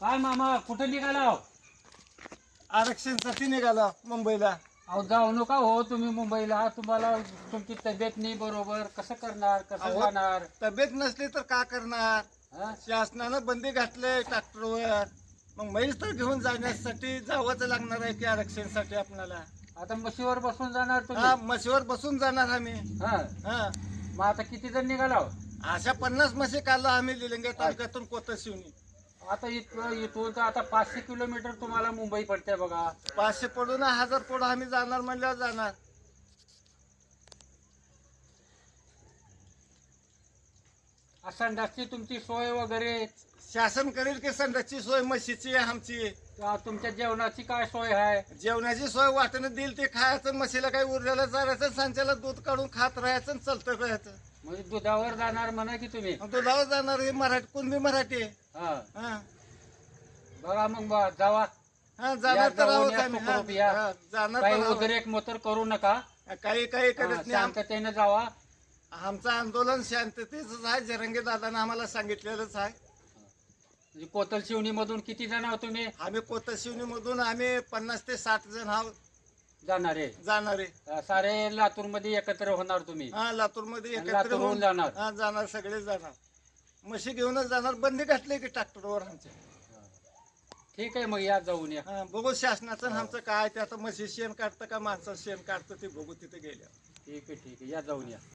काय मामा कुठे निघाला हो? आरक्षणसाठी निघाला मुंबईला. अहो जाऊ नका हो तुम्ही मुंबईला. तुम्हाला तुमची तब्येत नाही बरोबर. कसं करणार? कसं अहो. जाणार? तब्येत नसली तर का करणार? हा? शासनानं बंदी घातले ट्रॅक्टरवर. मग म्हैस तर घेऊन जाण्यासाठी जावंच लागणार आहे की आरक्षणसाठी आपल्याला. आता म्हशीवर बसून जाणार हा तुम्ही म्हशीवर बसून जाणार आम्ही. हा? हा. मग आता किती जण निघाला हो? अशा पन्नास म्हशी काढला आम्ही लिलिंगे तालुक्यातून कोतशिवनी. आता इथं इथून तर आता पाचशे किलोमीटर तुम्हाला मुंबई पडते बघा. पाचशे पडून हजार पडून आम्ही जाणार म्हणल्यावर जाणार. संडासची तुमची सोय वगैरे? शासन करेल की संडासची सोय म्हशीची आहे आमची तुमच्या जेवणाची काय सोय आहे? जेवणाची सोय वाटणं देईल ते खायचं म्हशीला काही उरलेलं चारायचं सांच्याला दूध काढून खात राहायचं आणि चालतं राहायचं म्हणजे दुधावर जाणार म्हणा की तुम्ही? दुधावर जाणार हे मराठी कुणबी मराठी. आहे. हा. हा. बघा मग बा- जावा. हा जाणार तर आहोत आम्ही. हा. हा, जाणार तर आहोत. उद्रेक मोतर करू नका. काही काही करत नाही. आम- शांततेने जावा. आमचं आंदोलन शांततेच आहे. जरंगे दादानं आम्हाला सांगितलेलंच आहे. म्हणजे कोतल शिवणी मधून किती जण आहोत तुम्ही? आम्ही कोतशिवनी मधून आम्ही पन्नास ते साठ जण आहोत. जाणार आहे. जाणार आहे. अं, सारे लातूरमध्ये एकत्र होणार तुम्ही? हा लातूरमध्ये आणि एकत्र लातूरहून होऊन जाणार. हा जाणार सगळे जाणार. म्हशी घेऊनच जाणार. बंदी घातली की ट्रॅक्टरवर आमच्या ठीक आहे मग या जाऊन या. हा, बघू शासनाचं आणि आमचं काय ते आता म्हशी शेण काढतं का माणसं शेण काढतं ते बघू तिथे गेल्या ठीक आहे ठीक आहे. या जाऊन या.